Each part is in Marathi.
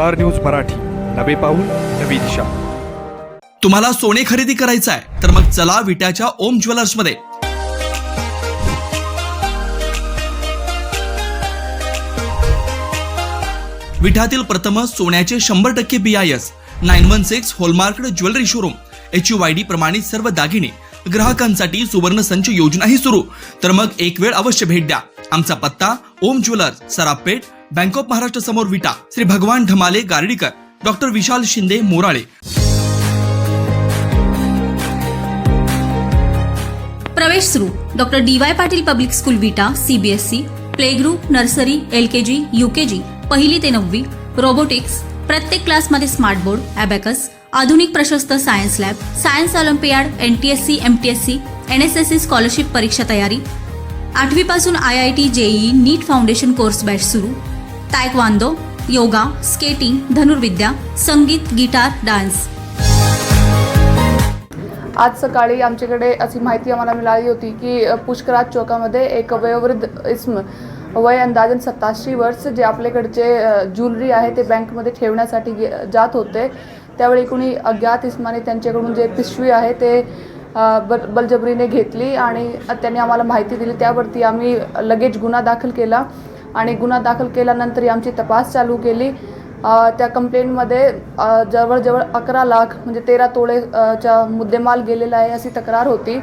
Star news Marathi. नवे पाऊल नवी दिशा. तुम्हाला सोने खरेदी करायचं आहे तर मग चला विट्याच्या ओम ज्वेलर्समध्ये. विठातील प्रथम सोन्याचे शंभर टक्के B I S nine one six hallmark jewellery showroom H U Y D प्रमाणित सर्व दागिने ग्राहकांसाठी सुवर्ण संच योजनाही सुरू. तर मग एक वेळ अवश्य भेट द्या. आमचा पत्ता Om jewellers Sarapeth Bank of Maharashtra समोर विटा. श्री भगवान ढमाले गार्डीकर. डॉक्टर विशाल शिंदे मोराळे. प्रवेश सुरू. Doctor D Y Patil public school Vita CBSE play group nursery L K G U G पहिली ते नववी रोबोटिक्स प्रत्येक क्लासमध्ये स्मार्ट बोर्ड ॲबॅकस आधुनिक प्रशस्त science lab science olympiad NTSC MTSC NSSC scholarship परीक्षा तयारी. आठवीपासून I I T JEE NEET foundation course batch सुरू. तायक्वांदो योगा स्केटिंग धनुर्विद्या संगीत गिटार डान्स. आज सकाळी आमच्याकडे अशी माहिती आम्हाला मिळाली होती की पुष्कराज चौकामध्ये एक वयोवृद्ध इस्म वय अंदाजन सत्ताशी वर्ष जे आपल्याकडचे ज्वेलरी आहे ते बँकमध्ये ठेवण्यासाठी गे- जात होते. त्यावेळी कुणी अज्ञात इस्माने त्यांच्याकडून जे पिशवी आहे ते बल बलजबरीने घेतली आणि त्यांनी आम्हाला माहिती दिली. त्यावरती आम्ही लगेच गुन्हा दाखल केला. आणि गुन्हा दाखल केल्यानंतर आमची तपास चालू केली. त्या कंप्लेंटमध्ये जवळजवळ अकरा लाख म्हणजे तेरा तोळेच्या मुद्देमाल गेलेला आहे अशी तक्रार होती.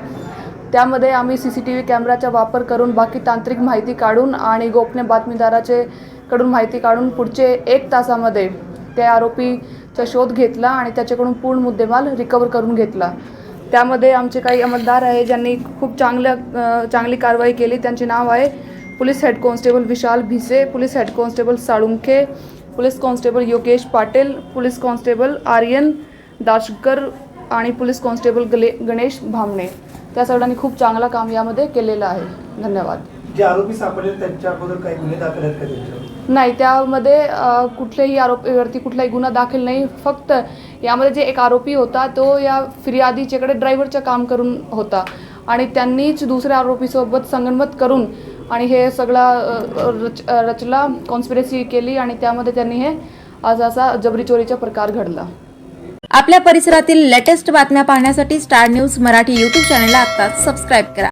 त्यामध्ये आम्ही सी सी टी व्ही कॅमेराचा वापर करून बाकी तांत्रिक माहिती काढून आणि गोपनीय बातमीदाराचे कडून माहिती काढून पुढचे एक तासामध्ये त्या आरोपीचा शोध घेतला आणि त्याच्याकडून पूर्ण मुद्देमाल रिकवर करून घेतला. त्यामध्ये आमचे काही अमलदार आहे ज्यांनी खूप चांगल्या चांगली कारवाई केली. त्यांचे नाव आहे police head constable Vishal Bhise police head constable Salunkhe police constable Yogesh Patil police constable Aryan Dashkar आणि पोलीस कॉन्स्टेबल गले गणेश भामणे. त्या सगळ्यांनी खूप चांगलं काम यामध्ये केलेलं आहे. धन्यवाद. जे आरोपी सापडले त्यांच्या अगोदर काही गुन्हे दाखल आहेत का त्यांच्यावर? नाही त्यामध्ये कुठल्याही आरोपीवरती कुठलाही गुन्हा दाखल नाही. फक्त यामध्ये जे एक आरोपी होता तो या फिर्यादीच्याकडे ड्रायव्हरचं काम करून होता. आणि त्यांनीच दुसऱ्या आरोपीसोबत संगनमत करून आणि हे सगळा रच रचला कॉन्स्पिरसी केली आणि त्यामध्ये त्यांनी हे आज असा जबरी चोरीचा प्रकार घडला. आपल्या परिसरातील लेटेस्ट बातम्या पाहण्यासाठी स्टार न्यूज मराठी यूट्यूब चॅनलला आत्ताच सबस्क्राईब करा.